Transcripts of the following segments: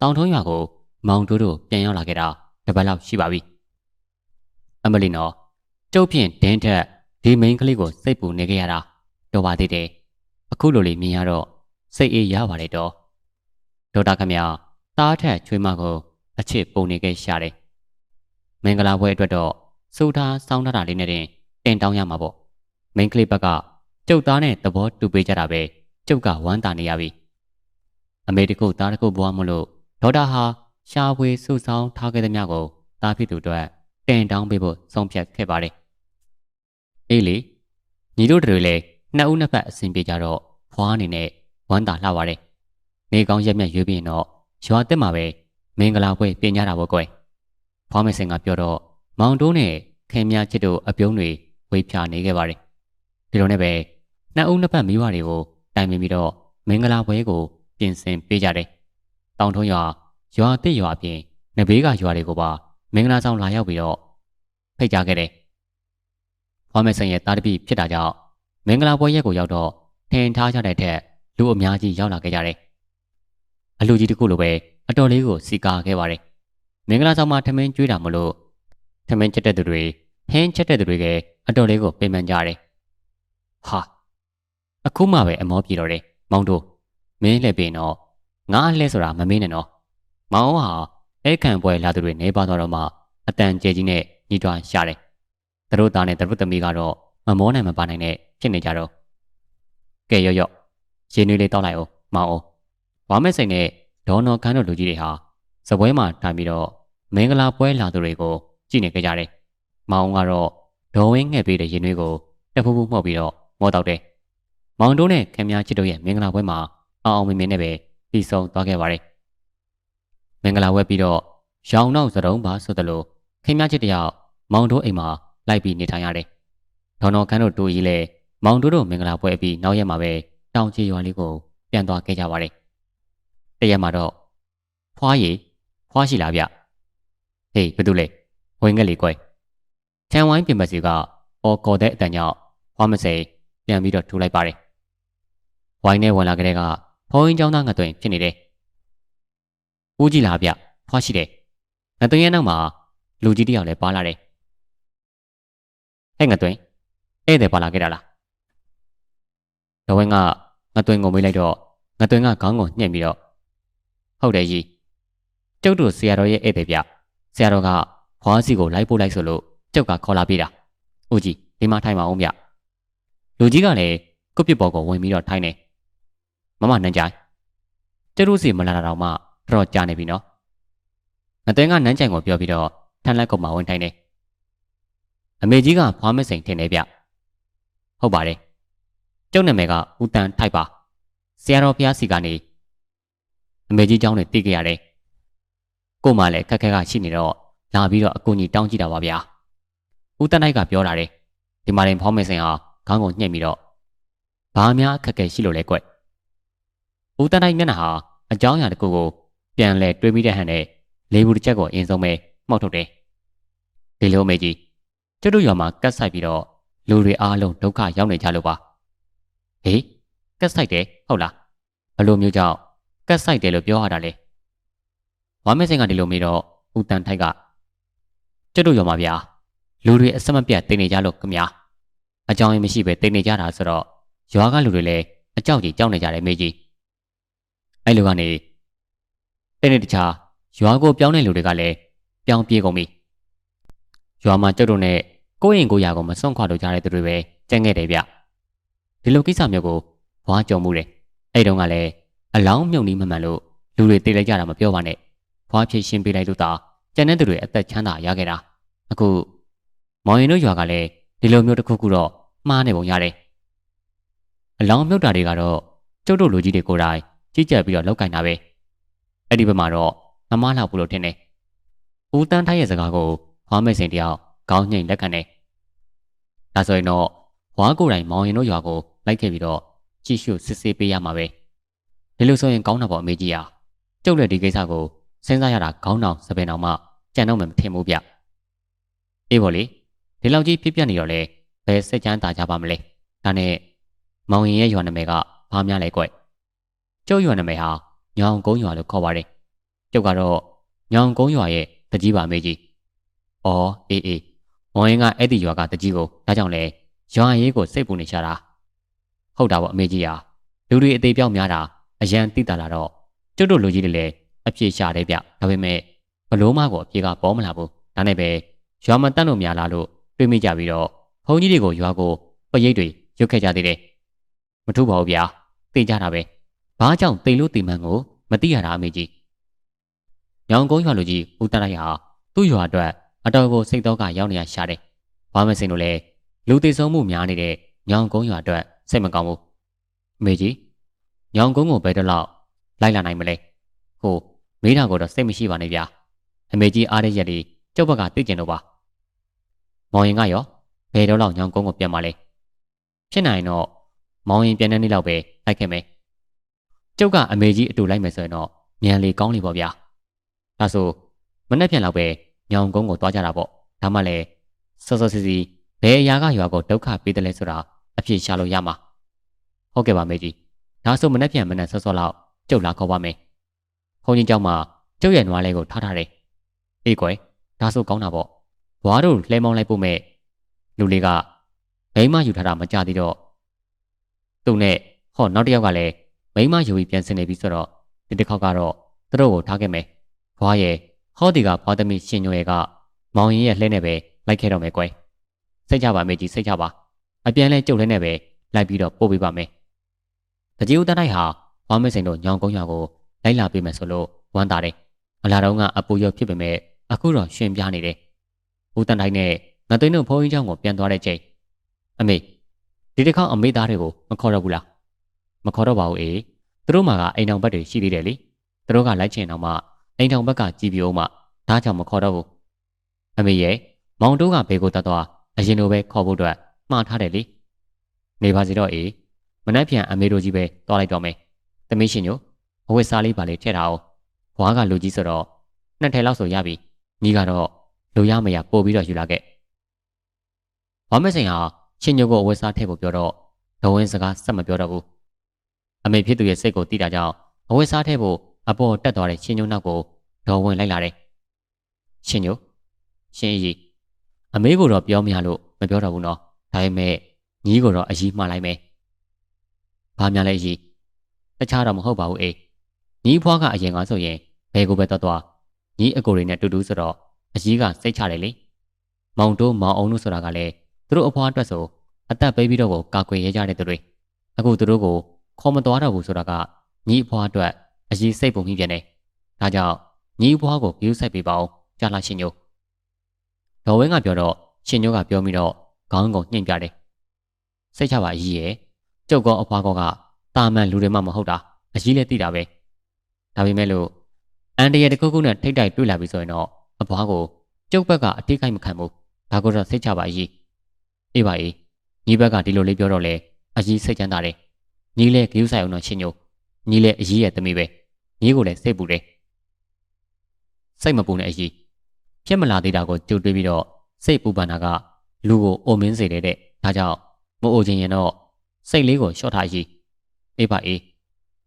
တောင်ထုံးရွာကိုမောင်တို့တို့ပြန်ရောက်လာခဲ့တာတပတ်လောက်ရှိပါပြီအမလီနော်ကျုပ်ဖြင့်ဒင်းထက်ဒီမိန်းကလေးကိုစိတ်ပူနေခဲ့ရတာတော်ပါသေးတယ်အခုလိုလေးမြင်ရတော့စိတ်အေးရပါလေတော့ဒေါက်တာခမတားထက်ချွေးမကိုအချစ်ပုံနေခဲ့ရှာတယ်မင်္ဂလာပွဲအတွက်တော့စူထားစောင်းထားတာလေးနဲ့တင်တင်တောင်းရမှာပေါ့မိန်းကလေးဘက်ကကျုပ်သားနဲ့သဘောတူပေးကြတာပဲကျုပ်ကဝမ်းသာနေရပြီအမေတကုသားတကုဘွားမလို့ ဒေါက်တာဟာရှားပွေစုဆောင်ထားခဲ့သမျှကိုတားဖြစ်သူအတွက်တင်တောင်းပေးဖို့ဆုံးဖြတ်ခဲ့ပါတယ်အေးလေညီတို့တွေလည်းနှစ်ဦးနှစ်ဖက်အစဉ်ပြေကြတော့ဖွားအနေနဲ့ဝမ်းသာလှပါတယ်နေကောင်းရက်မြတ်ရွေးပြီးတော့ရွာတက်မှာပဲမင်္ဂလာပွဲပြင်ကြတာပေါ့ကွယ်ဖွားမစင်ကပြောတော့မောင်တိုးနဲ့ခင်မြချစ်တို့အပြုံးတွေဝေးဖြာနေခဲ့ပါတယ်ဒီလိုနဲ့ပဲနှစ်ဦးနှစ်ဖက်မိဘတွေကိုတိုင်ပင်ပြီးတော့မင်္ဂလာပွဲကိုပြင်ဆင်ပေးကြတယ် တောင်ထုံးရွာရွာတစ်ရွာအပြင်နဘေးကရွာတွေကိုပါမင်္ဂလာဆောင်လာရောက်ပြီးတော့ဖိတ်ကြားခဲ့တယ်ဖွားမစင်ရဲ့တာတပိဖြစ်တာကြောင့်မင်္ဂလာပွဲရက်ကိုရောက်တော့ထင်ထားကြတဲ့ထက်လူအများကြီးရောက်လာခဲ့ကြတယ်အလူကြီးတခုလိုပဲအတော်လေးကိုစီကာခဲ့ပါတယ်မင်္ဂလာဆောင်မှာထမင်းကျွေးတာမလို့ထမင်းချက်တဲ့သူတွေဟင်းချက်တဲ့သူတွေကအတော်လေးကိုပြင်ပန်းကြတယ်ဟာအခုမှပဲအမောပြေတော့တယ်မောင်တို့မင်းလည်းပြင်တော့ ငါလှဲဆိုတာမမင်းနဲ့နော်မောင်ဟာအဲခံပွဲလာသူတွေနေပါတော့မှအတန်ကျဲကြီးနဲ့ညီတွားရှာတယ်သူတို့သားနဲ့သူတို့သမီးကတော့မမောနိုင်မပါနိုင်နဲ့ဖြစ်နေကြတော့ကဲရော့ရော့ရေနွေးလေးတောက်လိုက်အောင်မောင်အောင်ဝါမဲစိန်နဲ့ဒေါ်နော်ခန်းတို့လူကြီးတွေဟာစပွဲမှာထိုင်ပြီးတော့မင်္ဂလာပွဲလာသူတွေကိုကြည့်နေကြတယ်မောင်ကတော့ဒေါ်ဝင်းငှက်ပေးတဲ့ရေနွေးကိုတဖူးဖူးမှုတ်ပြီးတော့မောတောက်တယ်မောင်တို့နဲ့ခင်များချစ်တို့ရဲ့မင်္ဂလာပွဲမှာအောင်အောင်မင်းမင်းနဲ့ပဲ ပြီးဆုံးသွားခဲ့ပါတယ်မင်္ဂလာပွဲပြီးတော့ရောင်နောက်စတုံးပါဆိုသလိုခင်များချစ်တယောက်မောင်တို့အိမ်မှာလိုက်ပြီးနေထိုင်ရတယ်ဒေါ်နော်ခန်းတို့တူကြီးလည်းမောင်တို့တို့မင်္ဂလာပွဲပြီးနောက်ရက်မှာပဲတောင်ချီရွာလေးကိုပြန်သွားခဲ့ကြပါတယ်။တရက်မှာတော့ဖွားရီဖွားရှိလားဗျ။ဟေးဘယ်သူလဲဝင်ငက်လေကွယ်။ချန်ဝိုင်းပြင်ပစီကအော်ကော်တဲ့အတန်ကြောင့်ဖွားမစိပြန်ပြီးတော့ထူလိုက်ပါတယ်။ဝိုင်းနဲ့ဝင်လာကြတဲ့က ဖုံးရင်ကျောင်းသားငသွင်ဖြစ်နေတယ်။ဦးကြည့်လားဗျဖွားရှိတယ်။ငသွင်ရဲ့နောက်မှာလူကြီးတယောက်လည်းပါလာတယ်။ဟဲ့ငသွင်ဧည့်သည်ပါလာခဲ့တာလား။ဒဝင်းကငသွင်းကိုမေးလိုက်တော့ငသွင်းကခေါင်းကိုညှက်ပြီးတော့ဟုတ်တယ်ကြီးကျုပ်တို့ဆရာတော်ရဲ့ဧည့်သည်ဗျဆရာတော်ကခွားစီကိုလိုက်ပို့လိုက်ဆိုလို့ကျုပ်ကခေါ်လာပေးတာဦးကြီးဒီမှာထိုင်ပါအောင်ဗျလူကြီးကလည်းကုတ်ပြစ်ပေါ်ကိုဝင်ပြီးတော့ထိုင်နေ မမနှမ်းကြိုင်ကျုပ်တို့စီမလာတာတော့မှတော့ကြာနေပြီနော်ငသွင်းကနန်းကြိုင်ကိုပြောပြီးတော့ထန်လက်ကုတ်မှာဝင်ထိုင်နေအမေကြီးကဖွားမစိန်ထင်နေဗျဟုတ်ပါတယ်ကျုပ်နာမည်ကဦးတန်ထိုက်ပါဆရာတော်ဘုရားစီကနေအမေကြီးเจ้าနဲ့တည်ကြရတယ်ကို့မှလည်းခက်ခက်ကရှိနေတော့လာပြီးတော့အကူကြီးတောင်းကြည့်တာပါဗျာဦးတန်ထိုက်ကပြောလာတယ်ဒီမှာရင်ဖောင်းမေစင်ဟာခေါင်းကိုညှက်ပြီးတော့ဘာများအခက်ခဲရှိလို့လဲကွ ဦးတန်ထိုက်မျက်နှာဟာအကြောင်းအရာတစ်ခုကိုပြန်လဲတွေးမိတဲ့ဟန်နဲ့လေးဘူးတစ်ချက်ကိုအရင်ဆုံးပဲမှောက်ထုတ်တယ်ဒီလိုအမေကြီးကျွတ်တို့ရွာမှာကတ်ဆိုင်ပြီးတော့လူတွေအားလုံးဒုက္ခရောက်နေကြလို့ပါဟေးကတ်ဆိုင်တယ်ဟုတ်လားဘယ်လိုမျိုးကြောင့်ကတ်ဆိုင်တယ်လို့ပြောရတာလဲဝါမဲစင်ကဒီလိုမေးတော့ဦးတန်ထိုက်ကကျွတ်တို့ရောမှာဗျာလူတွေအစမပြတ်တိတ်နေကြလို့ခမညာအကြောင်းရင်းမရှိပဲတိတ်နေကြတာဆိုတော့ရွာကလူတွေလည်းအကြောက်ကြီးကြောက်နေကြတယ်မေကြီး အဲ့လိုကနေတိတ်နေတခြားရွာကိုပြောင်းတဲ့လူတွေကလည်းပြောင်းပြေးကုန်ပြီရွာမှာကျွတ်တို့နဲ့ကိုယ့်ရင်ကိုယ်ရာကိုမစွန့်ခွာတော့ကြတဲ့သူတွေပဲကြံ့ခဲ့တယ်ဗျဒီလိုကိစ္စမျိုးကိုဘွားကြုံမှုတယ်အဲ့တုန်းကလည်းအလောင်းမြုံနီးမမှန်လို့လူတွေတေးလိုက်ကြတာမပြောပါနဲ့ဘွားဖြည့်ရှင်းပေးလိုက်လို့သာကျန်တဲ့သူတွေအသက်ချမ်းသာရခဲ့တာအခုမောင်ရင်တို့ရွာကလည်းဒီလိုမျိုးတစ်ခုခုတော့မှားနေပုံရတယ်အလောင်းမြုပ်တာတွေကတော့ကျုပ်တို့လူကြီးတွေကိုယ်တိုင် ကြီးကြပ်ပြီးတော့လောက်ကင်တာပဲအဲ့ဒီဘက်မှာတော့မမလောက်ဘူးလို့ထင်တယ်ဦးတန်းထိုက်ရဲ့စကားကိုဘွားမဲစင်တယောက်ခေါင်းညှိန်လက်ခံတယ်ဒါဆိုရင်တော့ဝါကိုယ်တိုင်မောင်ရင်တို့ရွာကိုလိုက်ခဲ့ပြီးတော့ကြည့်ရှုစစ်ဆေးပေးရမှာပဲဒီလိုဆိုရင်ကောင်းတာပေါ့အမေကြီးဟာကျုပ်လည်းဒီကိစ္စကိုစဉ်းစားရတာခေါင်းတောင်စပင်တောင်မှကြံတော့မှမထင်ဘူးဗျအေးပေါ့လေဒီလောက်ကြီးဖြစ်ပြနေတော့လေဘယ်စက်ချမ်းသာကြပါမလဲဒါနဲ့မောင်ရင်ရဲ့ရွာနာမည်ကဘာများလဲကွ ကျုပ်ရွာနာမည်ဟာညောင်ကုန်းရွာလို့ခေါ်ပါတယ်ကျုပ်ကတော့ညောင်ကုန်းရွာရဲ့တကြီးပါမေကြီး။အော်အေးအေးမောင်ရင်ကအဲ့ဒီရွာကတကြီးကိုဒါကြောင့်လဲရွာရေးကိုစိတ်ပူနေချတာ။ဟုတ်တာပေါ့အမေကြီးဟာလူတွေအသေးပြောက်များတာအရန်တိတာလာတော့ကျုပ်တို့လူကြီးတွေလည်းအပြေရှာတယ်ဗျ။ဒါပေမဲ့ဘလို့မကိုအပြေကပေါ်မလာဘူး။ဒါနဲ့ပဲရွာမတတ်လို့များလားလို့တွေးမိကြပြီးတော့ဘုန်းကြီးတွေကိုရွာကိုပရိတ်တွေရုတ်ခဲ့ကြသေးတယ်။မထူပါဘူးဗျာ။သိကြတာပဲ။ ဘာကြောင့်တိတ်လို့တိမ်မှန်ကိုမသိရတာအမေကြီး။ညောင်ကုန်းရွာလူကြီးဦးတလိုက်ဟာသူ့ရွာအတွက်အတော်ကိုစိတ်တော့ကရောက်နေရရှာတယ်။ဘာမစင်လို့လဲလူသိဆုံးမှုများနေတဲ့ညောင်ကုန်းရွာအတွက်စိတ်မကောင်းဘူး။အမေကြီးညောင်ကုန်းကိုဘယ်တော့လောက်လိုက်လာနိုင်မလဲ။ဟိုမေးတာကတော့စိတ်မရှိပါနဲ့ဗျာ။အမေကြီးအားရရက်ဒီကျုပ်ဘက်ကသိကျင်တော့ပါ။မောင်ရင်ကရောဘယ်တော့လောက်ညောင်ကုန်းကိုပြန်มาလဲ။ဖြစ်နိုင်တော့မောင်ရင်ပြန်တဲ့နေ့လောက်ပဲလိုက်ခဲ့မယ်။ ကျုပ်ကအမေကြီးအတူလိုက်မယ်ဆိုရင်တော့မြန်လေကောင်းလေပေါ့ဗျာ။ဒါဆိုမနေ့ပြန်လောက်ပဲညောင်ကုန်းကိုသွားကြတာပေါ့။ဒါမှလည်းစောစောစီစီဘယ်အရာကရွာကိုဒုက္ခပေးတယ်လဲဆိုတာအဖြစ်ရှာလို့ရမှာ။ဟုတ်ကဲ့ပါမေကြီး။ဒါဆိုမနေ့ပြန်မနေ့စောစောလောက်ကျုပ်လာခေါ်ပါမယ်။ခုံကြီးเจ้าမှာကျုပ်ရဲ့နွားလေးကိုထားထားတယ်။အေးကွယ်ဒါဆိုကောင်းတာပေါ့။ဘွားတို့လှဲမောင်းလိုက်ဖို့မဲ့လူလေးကမိမယူထားတာမကြသေးတော့သူ့နဲ့ဟောနောက်တစ်ယောက်ကလည်း မိမယုံပြီးပြန်ဆင်းနေပြီဆိုတော့ဒီတစ်ခေါက်ကတော့သူတို့ကိုထားခဲ့မယ်။ဘွားရဲ့ဟောဒီကဘွားသမီးရှင်ညွယ်ကမောင်ရင်ရဲ့လှဲနဲ့ပဲလိုက်ခဲ့တော့မယ်ကွယ်။စိတ်ချပါမေကြီးစိတ်ချပါ။အပြန်လဲကြုတ်လဲနဲ့ပဲလိုက်ပြီးတော့ပို့ပေးပါမယ်။တကြီးဦးတတိုက်ဟာဘွားမစိန်တို့ညောင်ကုန်းရွာကိုလိုက်လာပေးမယ်ဆိုလို့ဝမ်းသာတယ်။အလာတော်ကအပူရောဖြစ်ပေမဲ့အခုတော့ရှင်ပြနေတယ်။ဦးတန်တိုင်းနဲ့ငါသိန်းတို့ဖုန်းကြီးချောင်းကိုပြန်သွားတဲ့ချိန်အမေဒီတစ်ခေါက်အမေသားတွေကိုမခေါ်တော့ဘူးလား မခေါ်တော့ပါဘူးအေးသူတို့မှာကအိမ်တော်ဘက်တွေရှိသေးတယ်လေသူတို့ကလိုက်ချင်တော့မှအိမ်တော်ဘက်ကကြည်ပြိုးမှဒါကြောင့်မခေါ်တော့ဘူးအမေရဲ့မောင်တိုးကဘေကိုတတ်သွားအရင်လိုပဲခေါ်ဖို့အတွက်မှားထားတယ်လေနေပါစီတော့အေးမနှက်ပြန်အမေတို့ကြီးပဲတွားလိုက်တော့မယ်သမီးရှင်ညိုအဝတ်စားလေးပါလေထည့်ထားအောင်ဘွားကလူကြီးဆိုတော့နှစ်ထည်လောက်ဆိုရပြီညီကတော့လူရမရပို့ပြီးတော့ယူလာခဲ့ဝမ်းမစိန်ဟာရှင်ညိုကိုအဝတ်စားထည့်ဖို့ပြောတော့ဒဝင်းစကားဆက်မပြောတော့ဘူး အမေဖြစ်သူရဲ့စိတ်ကိုတိတာကြောင့်အဝတ်စားထည့်ဖို့အပေါ်တက်သွားတဲ့ရှင်ညိုနောက်ကိုဒေါ်ဝင်လိုက်လာတယ်ရှင်ညိုရှင်အကြီးအမေကိုတော့ပြောမရလို့မပြောတော့ဘူးနော်ဒါပေမဲ့ညီကိုတော့အကြီးမှားလိုက်မယ်ဘာများလဲအကြီးတခြားတော့မဟုတ်ပါဘူးအေးညီဖွားကအရင်ကဆိုရင်ဘယ်ကိုပဲတော့သွားညီအကိုတွေနဲ့တူတူဆိုတော့အကြီးကစိတ်ချတယ်လေမောင်တိုးမောင်အောင်လို့ဆိုတာကလည်းသူတို့အဖွားအတွက်ဆိုအသက်ပေးပြီးတော့ကိုကာကွယ်ရကြတဲ့သူတွေအခုသူတို့ကို ခေါ်မသွားတော့ဘူးဆိုတာကညီအဖွားအတွက်အရေးစိတ်ပုံကြီးပြန်တယ်ဒါကြောင့်ညီအဖွားကိုယူဆိုင်ပေးပါအောင်ကြားလာရှင်ညိုဒေါ်ဝင်းကပြောတော့ရှင်ညိုကပြောပြီးတော့ခေါင်းကုံညှိပြတယ်စိတ်ချပါအကြီးရဲ့ကျုပ်ကောအဖွားကောကတာမန်လူတွေမှမဟုတ်တာအကြီးလည်းသိတာပဲဒါပေမဲ့လို့အန်တရတခုခုနဲ့ထိတ်တိုက်တွေ့လာပြီဆိုရင်တော့အဖွားကိုကျုပ်ဘက်ကအတိတ်ခိုက်မခံဘူးဒါကိုတော့စိတ်ချပါအကြီးအေးပါအေးညီဘက်ကဒီလိုလေးပြောတော့လေအကြီးစိတ်ချမ်းသာတယ် ညီလည်းဂရုစိုက်အောင်တော့ရှင်ညိုညီလည်းအကြီးရဲ့သမီးပဲညီကိုလည်းစိတ်ပူတယ်စိတ်မပူနဲ့အကြီးဖြစ်မလာသေးတာကိုကြိုတွေးပြီးတော့စိတ်ပူပန်တာကလူကိုအိုမင်းစေတယ်တဲ့ဒါကြောင့်မအိုချင်ရင်တော့စိတ်လေးကိုလျှော့ထားကြီးအေးပါအေး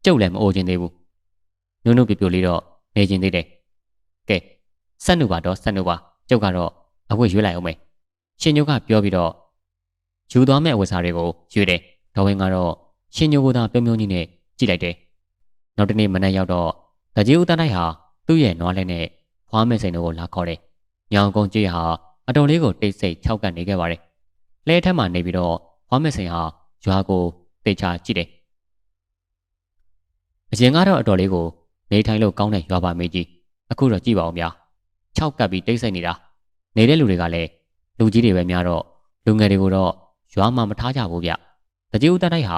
ကျုပ်လည်းမအိုချင်သေးဘူးနုံနုပြပြလေးတော့နေချင်သေးတယ်ကဲဆက်နုပါတော့ဆက်နုပါကျုပ်ကတော့အဝတ်ရွေးလိုက်အောင်မယ်ရှင်ညိုကပြောပြီးတော့ယူသွားမဲ့အဝတ်စားတွေကိုရွေးတယ်။ဒေါ်ဝင်းကတော့ ရှင်ညိုကိုသာပြုံးပြုံးကြီးနဲ့ကြည့်လိုက်တယ်။နောက်တနေ့မနက်ရောက်တော့တကြီးဦးတန်းတိုက်ဟာသူ့ရဲ့နွားလဲနဲ့ဖွားမဲ့စိန်တို့ကိုလာခေါ်တယ်။ညောင်ကုန်းကြီးဟာအတော်လေးကိုတိတ်ဆိတ်ခြောက်ကန်နေခဲ့ပါတယ်။လဲထက်မှနေပြီးတော့ဖွားမဲ့စိန်ဟာရွာကိုတေချာကြည့်တယ်။အရင်ကတော့အတော်လေးကိုနေထိုင်လို့ကောင်းတဲ့ရွာပါမေးကြီးအခုတော့ကြည့်ပါဦးဗျာ။ခြောက်ကပ်ပြီးတိတ်ဆိတ်နေတာ။နေတဲ့လူတွေကလည်းလူကြီးတွေပဲများတော့လူငယ်တွေကိုတော့ရွာမှာမထားကြဘူးဗျ။တကြီးဦးတန်းတိုက်ဟာ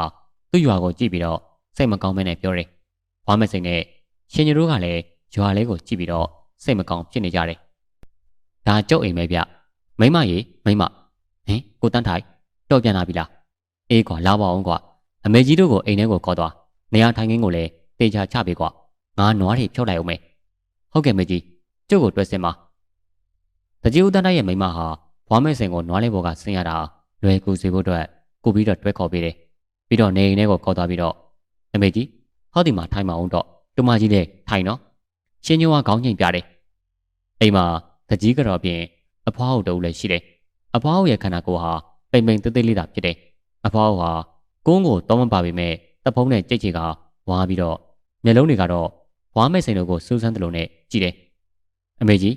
သူ့ရွာကိုကြည့်ပြီးတော့စိတ်မကောင်းမဲနဲ့ပြောတယ်။ဝါမစိန်နဲ့ရှင်ညတို့ကလည်းရွာလေးကိုကြည့်ပြီးတော့စိတ်မကောင်းဖြစ်နေကြတယ်။ဒါကြုတ်အိမ်ပဲဗျ။မိမရေမိမဟင်ကိုတန်းထိုင်တော့ပြန်လာပြီလား။အေးကွာလာပါအောင်ကွာ။အမေကြီးတို့ကိုအိမ်ထဲကိုခေါ်သွား။နေရာထိုင်ခင်းကိုလည်းတေချာချပေးကွာ။ငါနွားတွေဖြုတ်လိုက်အောင်မယ်။ဟုတ်ကဲ့မေကြီးကျုပ်ကိုတွဲစင်ပါ။တကြီးဦးတန်းတိုက်ရဲ့မိမဟာဘွားမဲစင်ကိုနွားလေးဘောကဆင်းရတာလွယ်ကူစေဖို့အတွက်ကိုပြီးတော့တွဲခေါ်ပေးတယ်။ ပြီးတော့နေအိမ်ထဲကိုခေါ်သွားပြီးတော့အမေကြီးဟောဒီမှာထိုင်မအောင်တော့တူမကြီးလည်းထိုင်နော်ရှင်ညိုကခေါင်းငိမ့်ပြတယ်အိမ်မှာတကြီးကတော့ပြင်အဖွားဟုတ်တူလည်းရှိတယ်အဖွားဟုတ်ရဲ့ခန္ဓာကိုယ်ဟာပိန်ပိန်သေးသေးလေးသာဖြစ်တယ်အဖွားဟုတ်ဟာကုန်းကိုတော့မပါပေမဲ့တဖုံးနဲ့ကြိတ်ချေကဝါပြီးတော့မျက်လုံးတွေကတော့ဝါမဲ့စိန်တို့ကိုစူးစမ်းတယ်လို့နဲ့ကြည့်တယ်အမေကြီး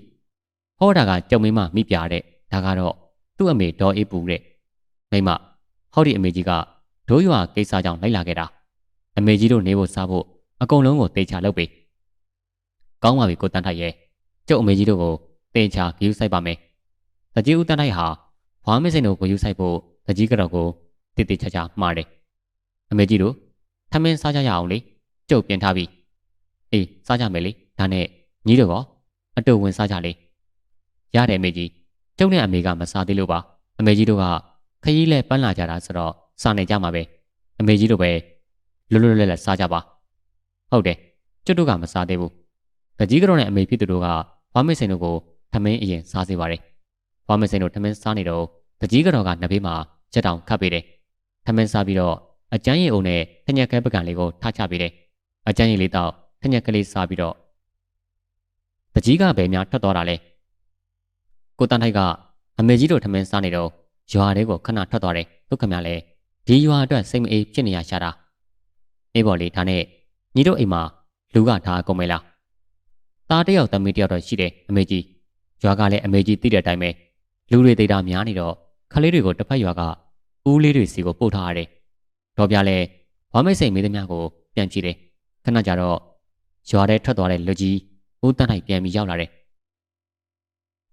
ဟောတာကကြုံမင်းမမိပြတဲ့ဒါကတော့သူ့အမေဒေါ်အေးပူတဲ့မိမဟောဒီအမေကြီးက ဒိုးရွာကိစ္စကြောင့်လိုက်လာခဲ့တာအမေကြီးတို့နေဖို့စားဖို့အကုန်လုံးကိုတေချာလုပ်ပေးကောင်းပါပြီကိုတန်းထိုက်ရဲ့ကျုပ်အမေကြီးတို့ကိုတေချာဂယူဆိုင်ပါမယ်တကြီးဦးတန်းထိုက်ဟာဝါမင်းစိန်တို့ကိုယူဆိုင်ဖို့တကြီးကတော့ကိုတေတေချာချာမှားတယ်အမေကြီးတို့ထမင်းစားကြရအောင်လေကျုပ်ပြင်ထားပြီအေးစားကြမယ်လေဒါနဲ့ညီတို့ကောအတူဝင်စားကြလေရတယ်အမေကြီးကျုပ်နဲ့အမေကမစားသေးလို့ပါအမေကြီးတို့ကခရီးလဲပန်းလာကြတာဆိုတော့ စားနေကြမှာပဲအမေကြီးတို့ပဲလွတ်လွတ်လပ်လပ်စားကြပါဟုတ်တယ်ကျွတ်တို့ကမစားသေးဘူးတကြီးကတော့နဲ့အမေဖြစ်သူတို့ကဝါမစိန်တို့ကိုထမင်းအရင်စားစေပါတယ်ဝါမစိန်တို့ထမင်းစားနေတော့တကြီးကတော့ကနှစ်ဘေးမှာချက်တောင်ခတ်ပေးတယ်ထမင်းစားပြီးတော့အကျန်းရည်အုံနဲ့ထညက်ကဲပကံလေးကိုထားချပေးတယ်အကျန်းရည်လေးတော့ထညက်ကလေးစားပြီးတော့တကြီးကဘယ်များထွက်သွားတာလဲကိုတန်းထိုက်ကအမေကြီးတို့ထမင်းစားနေတော့ရွာတွေကိုခဏထွက်သွားတယ်ဒုက္ခများလဲ ဒီရွာအတွက်စိတ်မအေးဖြစ်နေရရှာတာအေးပေါ်လေဒါနဲ့ညီတို့အိမ်မှာလူကထားကုန်မယ်လားตาတယောက်သမီးတယောက်တော့ရှိတယ်အမေကြီးရွာကလည်းအမေကြီးသိတဲ့အတိုင်းပဲလူတွေသိတာများနေတော့ခလေးတွေကိုတစ်ဖက်ရွာကဦးလေးတွေစီကိုပို့ထားရတယ်တော့ပြလဲဝါမိတ်စိန်မေးသမျှကိုပြန်ကြည့်တယ်ခဏကြာတော့ရွာထဲထွက်သွားတဲ့လူကြီးဦးတန်းထိုက်ပြန်ပြီးရောက်လာတယ်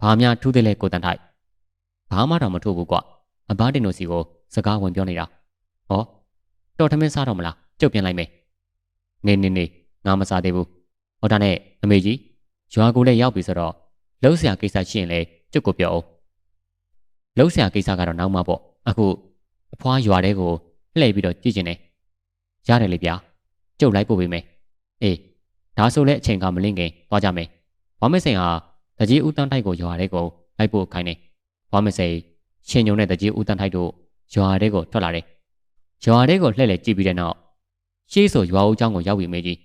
ဘာများထူးသေးလဲကိုတန်းထိုက်ဘာမှတော့မထူးဘူးကွအဘတင်တို့စီကိုစကားဝင်ပြောနေတာ ဟောတော်ထမင်းစားတော့မလားကျုပ်ပြန်လိုက်မယ်နေနေနေငါမစားသေးဘူးဟောဒါနဲ့အမေကြီးရွာကိုလည်းရောက်ပြီဆိုတော့လှုပ်ဆရာကိစ္စရှိရင်လည်းကျုပ်ကိုပြောအောင်လှုပ်ဆရာကိစ္စကတော့နောက်မှပေါ့အခုအဖွားရွာတဲကိုလှည့်ပြီးတော့ကြည့်ကျင်တယ်ရတယ်လေဗျာကျုပ်လိုက်ပို့ပေးမယ်အေးဒါဆိုလည်းအချိန်ကမလင့်ခင်သွားကြမယ်ဝါမစိန်ဟာတကြီးဦးတန်းတိုက်ကိုရွာတဲကိုလိုက်ပို့ခိုင်းတယ်ဝါမစိန်ရှင်ညုံနဲ့တကြီးဦးတန်းထိုက်တို့ရွာတဲကိုထွက်လာတယ်။ ရွာတဲကိုလှည့်လည်ကြည့်ပြီးတဲ့နောက်ရှေးဆိုရွာဦးเจ้าကိုရောက်ပြီမေကြီး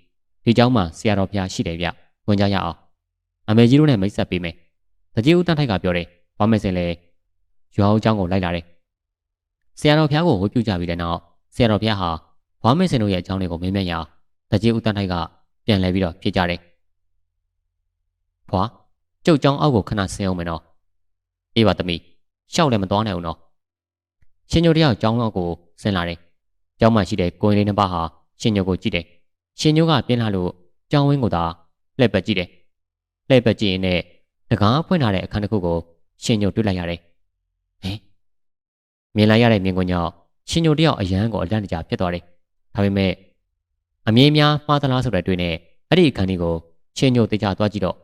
ဒီเจ้าမှာဆရာတော်ဘုရားရှိတယ်ဗျ။ဝင်ကြရအောင်။အမေကြီးတို့နဲ့မိတ်ဆက်ပေးမယ်။တကြီးဦးတန်းထိုက်ကပြောတယ်။ဝါမစင်လည်းရွာဦးเจ้าကိုလိုက်လာတယ်။ဆရာတော်ဘုရားကိုဝတ်ပြုကြပြီးတဲ့နောက်ဆရာတော်ဘုရားဟာဝါမစင်တို့ရဲ့အကြောင်းတွေကိုမေးမြန်းရာတကြီးဦးတန်းထိုက်ကပြန်လဲပြီးတော့ဖြစ်ကြတယ်။ဖွာကျုပ်เจ้าအောက်ကိုခဏဆင်းအောင်မယ်နော်။အေးပါသမီးရှောက်လည်းမသွားနိုင်ဘူးနော်ရှင်ညိုတယောက်ကျောင်းတော့ကို ဆင်းလာတယ်ကျောင်းမှာရှိတဲ့ကိုရင်လေးနှစ်ပါးဟာရှင်ညိုကိုကြည့်တယ်ရှင်ညိုကပြင်းလာလို့ကျောင်းဝင်းကိုသာလှည့်ပတ်ကြည့်တယ်လှည့်ပတ်ကြည့်ရင်လည်းတကားဖွင့်ထားတဲ့အခန်းတစ်ခုကိုရှင်ညိုတွေ့လိုက်ရတယ်ဟင်မြင်လိုက်ရတဲ့မြင်ကွင်းကြောင့်ရှင်ညိုတယောက်အရန်ကိုအလန့်တကြားဖြစ်သွားတယ်ဒါပေမဲ့အမြင်များမှားသလားဆိုတဲ့တွေ့နဲ့အဲ့ဒီအခန်းကြီးကိုရှင်ညိုတေချာသွားကြည့်တော့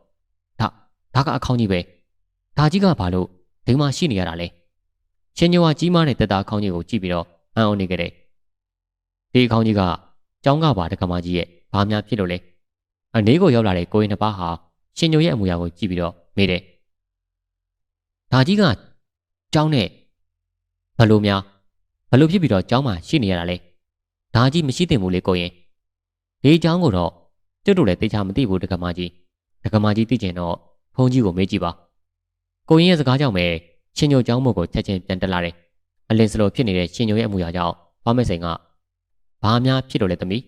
ဒါဒါကအခေါင်းကြီးပဲဒါကြီးကဘာလို့ဒိမ်မှာရှိနေရတာလဲရှင်ညိုဟာကြီးမားတဲ့တက်တာခေါင်းကြီးကိုကြည့်ပြီးတော့ အံ့ဩနေကြတယ်။ဒီအကောင်ကြီးကကျောင်းကပါတက္ကမကြီးရဲ့ဘာများဖြစ်လို့လဲ။အနည်းကိုရောက်လာတဲ့ကိုရင်နှစ်ပါးဟာရှင်ညိုရဲ့အမူအရာကိုကြည့်ပြီးတော့မေးတယ်။ဒါကြီးကကျောင်းနဲ့ဘလို့များဘလို့ဖြစ်ပြီးတော့ကျောင်းမှာရှိနေရတာလဲ။ဒါကြီးမရှိသင့်ဘူးလေကိုရင်။ဒီကျောင်းကိုတော့ကျွတ်တို့လည်းသိချာမသိဘူးတက္ကမကြီး။တက္ကမကြီးသိကျင်တော့ဖုန်းကြီးကိုမေးကြည့်ပါ။ကိုရင်ရဲ့စကားကြောင့်ပဲရှင်ညိုကျောင်းဘုတ်ကိုချက်ချင်းပြန်တက်လာတယ်။ အလင်းစလိုဖြစ်နေတဲ့ရှင်ညိုရဲ့အမှုရာကြောင့်ဝါမဲစိန်ကဘာများဖြစ်လို့လဲသမီး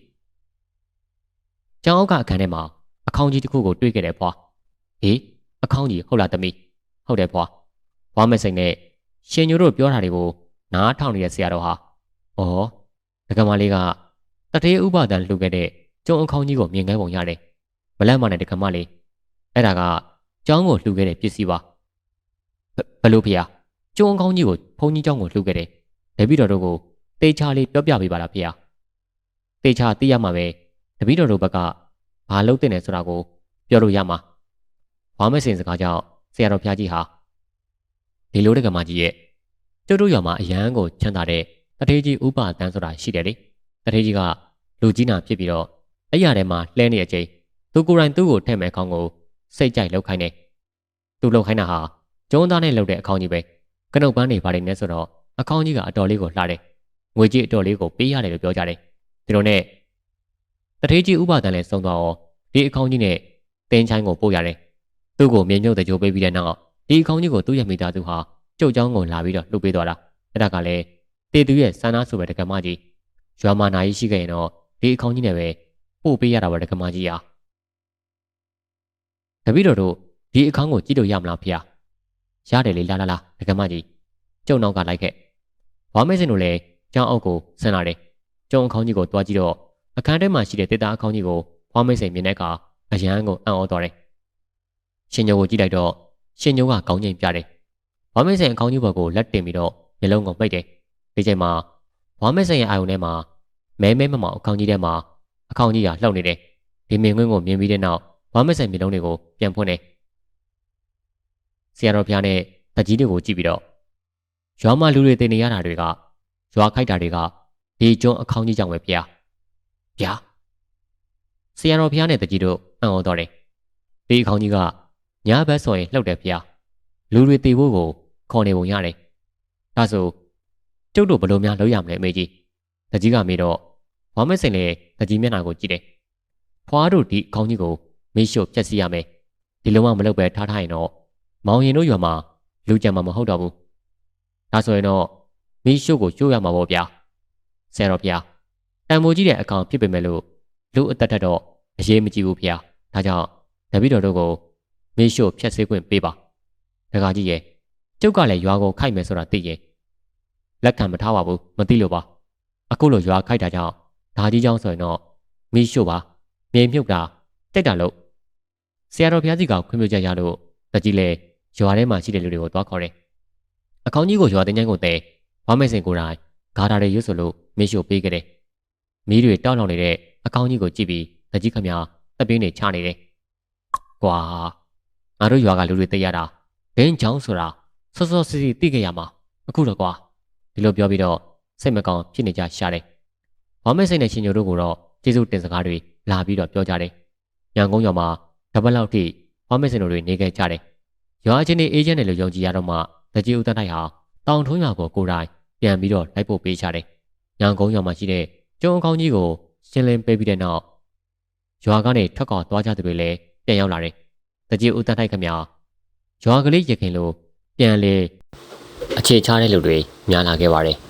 ။ကျောင်းအောက်ကအခန်းထဲမှာအခေါင်းကြီးတစ်ခုကိုတွေ့ခဲ့တယ်ဖွာ။ဟေးအခေါင်းကြီးဟုတ်လားသမီး။ဟုတ်တယ်ဖွာ။ဝါမဲစိန်နဲ့ရှင်ညိုတို့ပြောတာတွေကိုနားထောင်နေတဲ့ဆရာတော်ဟာဩဒကမလေးကတထေးဥပဒံလှုပ်ခဲ့တဲ့ကျုံအခေါင်းကြီးကိုမြင်ခဲပုံရတယ်။မလန့်မနဲ့ဒကမလေးအဲ့ဒါကကျောင်းကိုလှူခဲ့တဲ့ပစ္စည်းပါဘလို့ဖေ။ ကျုံကောင်းကြီးကိုဘုန်းကြီးเจ้าကိုလှုပ်ခဲ့တယ်။တပည့်တော်တို့ကိုတေချာလေးပြောပြပေးပါလားဖေ။တေချာသိရမှာပဲတပည့်တော်တို့ဘက်ကဘာလုပ်တဲ့လဲဆိုတာကိုပြောလို့ရမှာ။ဝါမစင်စကားကြောင့်ဆရာတော်ဖျားကြီးဟာဒီလိုတက္ကမကြီးရဲ့ကျုပ်တို့ရွာမှာအရန်ကိုချမ်းသာတဲ့တထေးကြီးဥပတန်းဆိုတာရှိတယ်လေ။တထေးကြီးကလူကြီးနာဖြစ်ပြီးတော့အဲ့ရထဲမှာလှဲနေတဲ့အချိန်သူကိုယ်တိုင်သူ့ကိုထဲ့မဲ့ခေါင်းကိုစိတ်ကြိုက်လောက်ခိုင်းတယ်။သူ့လောက်ခိုင်းတာဟာကျုံးသားနဲ့လှုပ်တဲ့အကောင့်ကြီးပဲ ကနုတ်ပန်းတွေပါတယ်နဲ့ဆိုတော့အကောင့်ကြီးကအတော်လေးကိုလှတယ်ငွေကြီးအတော်လေးကိုပေးရတယ်လို့ပြောကြတယ်ဒီလိုနဲ့တထေးကြီးဥပဒံလည်းဆုံးသွားအောင်ဒီအကောင့်ကြီးနဲ့ တင်းချိုင်းကိုပို့ရတယ်။သူ့ကိုမြေမြုပ်တဲ့ကြိုးပေးပြီးတဲ့နောက်ဒီအကောင်းကြီးကိုသူ့ရဲ့မိသားစုဟာကျုပ်เจ้าကိုလာပြီးတော့လှုပ်ပေးသွားတာ။အဲ့ဒါကလည်းတေသူရဲ့ဆန္ဒဆိုပဲတက္ကမကြီးရွာမှာနာရီရှိခဲ့ရင်တော့ဒီအကောင်းကြီးနဲ့ပဲပို့ပေးရတာပါတက္ကမကြီးဟာ။တပည့်တော်တို့ဒီအကောင်းကိုကြည့်လို့ရမလားဖေ။ ရတယ်လေလာလာလာတက္ကမကြီးကျုံနောက်ကလိုက်ခဲ့။ဘာမဲစင်တို့လည်းကျောင်းအောက်ကိုဆင်းလာတယ်။ကျုံအကောင်းကြီးကိုတွားကြည့်တော့အခန်းထဲမှာရှိတဲ့တေတာအကောင်းကြီးကိုဘွားမိတ်စိန်မြင်တဲ့အခါအရန်ကိုအံ့ဩသွားတယ်။ရှင်ညိုကိုကြည့်လိုက်တော့ရှင်ညိုကကောင်းကျင်ပြတယ်။ဘွားမိတ်စိန်အကောင်းကြီးဘက်ကိုလက်တင်ပြီးတော့မျက်လုံးကိုပိတ်တယ်။ဒီချိန်မှာဘွားမိတ်စိန်ရဲ့အာယုန်ထဲမှာမဲမဲမမောင်အကောင်းကြီးထဲမှာအကောင်းကြီးကလှုပ်နေတယ်။ဒီမြင်ကွင်းကိုမြင်ပြီးတဲ့နောက်ဘွားမိတ်စိန်မျက်လုံးတွေကိုပြန်ဖွင့်တယ်။ ဆရာတော်ဖျားနဲ့တကြီးတွေကိုကြည့်ပြီးတော့ရွာမှာလူတွေတင်နေရတာတွေကရွာခိုက်တာတွေကဒီကျွန်းအကောင်းကြီးကြောင့်ပဲဖျား။ဖျားဆရာတော်ဖျားနဲ့တကြီးတို့အံ့ဩတော့တယ်။ဒီအခေါင်းကြီးကညာဘက်ဆိုရင်လှုပ်တယ်ဖျား။လူတွေတေဖို့ကိုခေါ်နေပုံရတယ်။ဒါဆိုကျုပ်တို့ဘယ်လိုများလုပ်ရမလဲအမေကြီး။တကြီးကမေးတော့ဝါမက်စင်လေတကြီးမျက်နှာကိုကြည့်တယ်။ဖွားတို့ဒီအခေါင်းကြီးကိုမေးလျှော့ပြက်စီရမယ်။ဒီလိုမှမလုပ်ပဲထားထားရင်တော့ မောင်ရင်တို့ရွာမှာလူကြံမှာမဟုတ်တော့ဘူး။ဒါဆိုရင်တော့မီးရှို့ကိုရှို့ရမှာပေါ့ဗျာ။ဆရာတော်ဗျာတန်မိုးကြီးတဲ့အကောင်ဖြစ်ပေမဲ့လို့လူအသက်ထက်တော့အရေးမကြီးဘူးဗျာ။ဒါကြောင့်တပည့်တော်တို့ကိုမေးရှို့ဖျက်ဆီးခွင့်ပေးပါ။ဒကာကြီးရဲ့ကျုပ်ကလည်းရွာကိုခိုက်မယ်ဆိုတာသိရင်လက်ခံမထားပါဘူးမသိလို့ပါ။အခုလိုရွာခိုက်တာကြောင့်ဓာကြီးကြောင့်ဆိုရင်တော့မေးရှို့ပါ။မြေမြုပ်တာတိတ်တာလို့ဆရာတော်ဘုရားကြီးကခွင့်ပြုချက်ရလို့တကြီးလည်း ရွာထဲမှာရှိတဲ့လူတွေကိုတွားခေါ်တယ်။အကောင်းကြီးကိုရွာတင်းကျန်းကိုတဲဝမ်းမဲစင်ကိုယ်တိုင်ဂါတာတွေရွတ်ဆိုလို့မေးရှို့ပေးခဲ့တယ်။မီးတွေတောက်လောင်နေတဲ့အကောင်းကြီးကိုကြည့်ပြီးတကြီးခမတပ်ပြင်းနေချနေတယ်။ကွာငါတို့ရွာကလူတွေသိရတာဒင်းချောင်းဆိုတာစောစောစီစီသိခဲ့ရမှာအခုတော့ကွာဒီလိုပြောပြီးတော့စိတ်မကောင်းဖြစ်နေကြရှာတယ်။ဘာမဲစိတ်နဲ့ရှင်ညိုတို့ကိုတော့ကျေးဇူးတင်စကားတွေလာပြီးတော့ပြောကြတယ်။ညံကုန်းရွာမှာတပတ်လောက်ထိဘာမဲစိတ်တို့တွေနေခဲ့ကြတယ်။ ရွာချင်းနေအေးချမ်းတယ်လို့ယုံကြည်ရတော့မှတကြီးဦးတန်းတိုက်ဟာတောင်ထုံးရွာကိုကိုယ်တိုင်ပြန်ပြီးတော့လိုက်ဖို့ပေးချတယ်။ညံကုန်းရွာမှာရှိတဲ့ကျုံအကောင်းကြီးကိုရှင်းလင်းပေးပြီးတဲ့နောက်ရွာကနေထွက်ခွာသွားကြသူတွေလည်းပြန်ရောက်လာတယ်။တကြီးဦးတန်းထိုက်ခမရွာကလေးရခင်လို့ပြန်လေအခြေချတဲ့လူတွေများလာခဲ့ပါတယ်